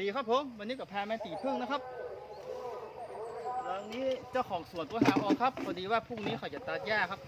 ดีครับผม วันนี้กับพาแม่ตีพึ่งนะครับหลังนี้เจ้าของสวนตัวหาออกครับ พอดีว่าพรุ่งนี้เขาจะตัดหญ้าครับ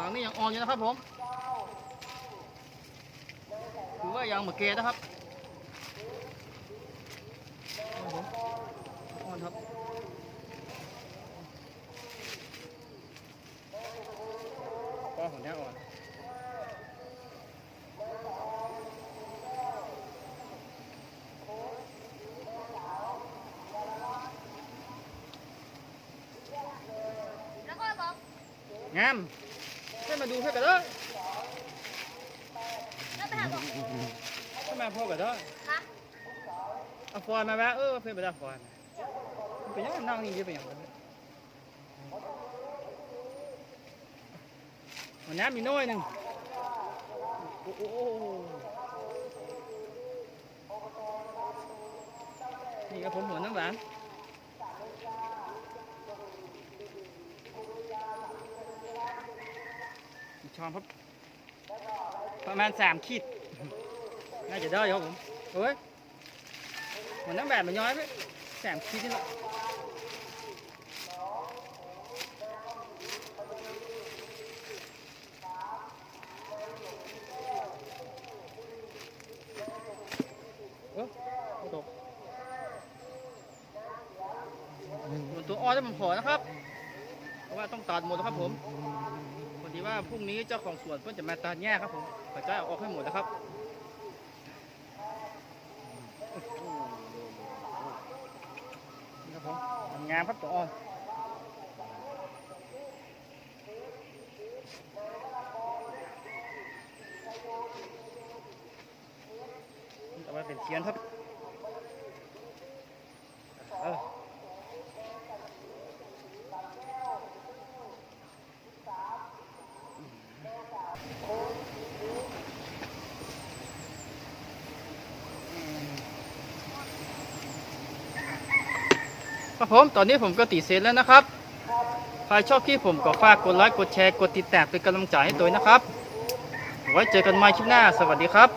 หลังนี่ยังอ่อนอยู่นะครับผมถือว่ายังเหมือนเกนะครับครับผมอ่อนครับก็ของแท้อ่อนงาม เพื่อนมาดูเพื่อนกันเด้อแล้วไปหาบอกเพื่อนมาพ่อกันเด้อคะเอาฟอนมาแวะเออเพื่อนไปได้ฟอนมันเป็นยังไงนั่งนี่ยืดเป็นยังไงวันนี้มีน้อยหนึ่งโอ้โหนี่ครับผมหัวน้ำหวานอีก ช้อนครับ ประมาณสามขีด น่าจะได้ครับผมเฮ้ยหัวน้ำแบบมันย้อยไปแสมขีดนี่แหละเออตกตัวอ้อยที่ผมขอนะครับ เพราะว่าต้องตัดหมดนะครับผม ดีว่าพรุ่งนี้เจ้าของสวนเพื่อนจะมาตัดแย่ครับผมเขาจะเอาออกให้หมดนะครับนี่ครับผมงามครับตัวอ่อนนี่ต่อไปเป็นเทียนครับ ครับผมตอนนี้ผมก็ตีเซ็นแล้วนะครับใครชอบคลิปผมก็ฝากกดไลค์กดแชร์กดติดตามเป็นกำลังใจให้ตัวนะครับไว้เจอกันใหม่คลิปหน้า สวัสดีครับ